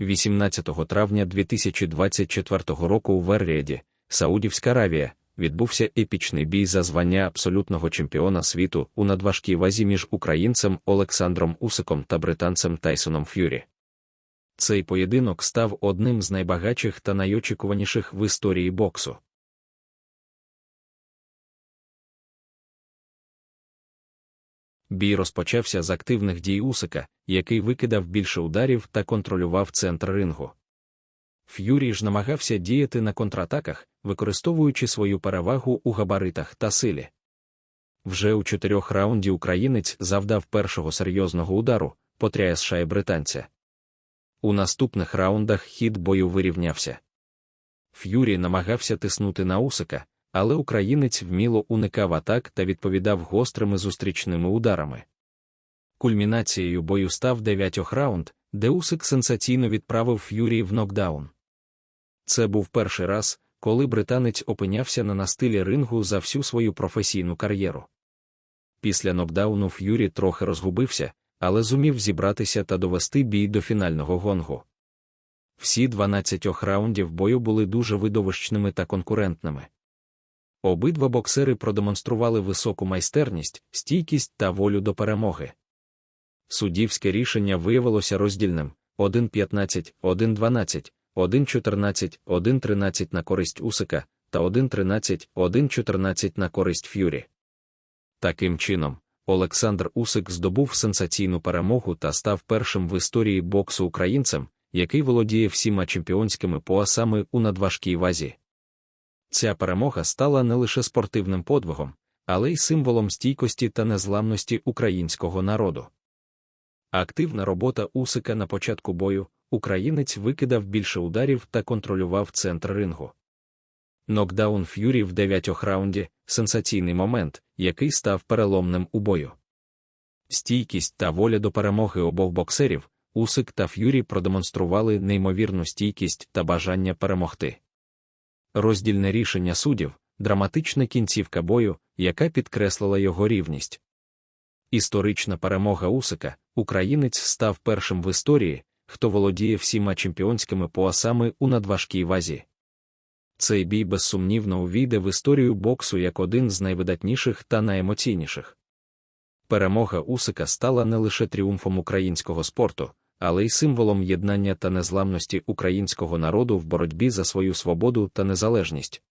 18 травня 2024 року у Верріаді, Саудівська Аравія, відбувся епічний бій за звання абсолютного чемпіона світу у надважкій вазі між українцем Олександром Усиком та британцем Тайсоном Ф'юрі. Цей поєдинок став одним з найбагатших та найочікуваніших в історії боксу. Бій розпочався з активних дій Усика, який викидав більше ударів та контролював центр рингу. Ф'юрі ж намагався діяти на контратаках, використовуючи свою перевагу у габаритах та силі. Вже у чотирьох раунді українець завдав першого серйозного удару, потрясшає британця. У наступних раундах хід бою вирівнявся. Ф'юрі намагався тиснути на Усика, але українець вміло уникав атак та відповідав гострими зустрічними ударами. Кульмінацією бою став дев'ятьох раунд, де Усик сенсаційно відправив Ф'юрі в нокдаун. Це був перший раз, коли британець опинявся на настилі рингу за всю свою професійну кар'єру. Після нокдауну Ф'юрі трохи розгубився, але зумів зібратися та довести бій до фінального гонгу. Всі 12 раундів бою були дуже видовищними та конкурентними. Обидва боксери продемонстрували високу майстерність, стійкість та волю до перемоги. Суддівське рішення виявилося роздільним 1-15, 1-12, 1-14, 1-13 на користь Усика та 1-13, 1-14 на користь Ф'юрі. Таким чином, Олександр Усик здобув сенсаційну перемогу та став першим в історії боксу українцем, який володіє всіма чемпіонськими поясами у надважкій вазі. Ця перемога стала не лише спортивним подвигом, але й символом стійкості та незламності українського народу. Активна робота Усика на початку бою, українець викидав більше ударів та контролював центр рингу. Нокдаун Ф'юрі в дев'ятьох раунді сенсаційний момент, який став переломним у бою. Стійкість та воля до перемоги обох боксерів, Усик та Ф'юрі продемонстрували неймовірну стійкість та бажання перемогти. Роздільне рішення суддів, драматична кінцівка бою, яка підкреслила його рівність. Історична перемога Усика, українець став першим в історії, хто володіє всіма чемпіонськими поясами у надважкій вазі. Цей бій безсумнівно увійде в історію боксу як один з найвидатніших та найемоційніших. Перемога Усика стала не лише тріумфом українського спорту, але й символом єднання та незламності українського народу в боротьбі за свою свободу та незалежність.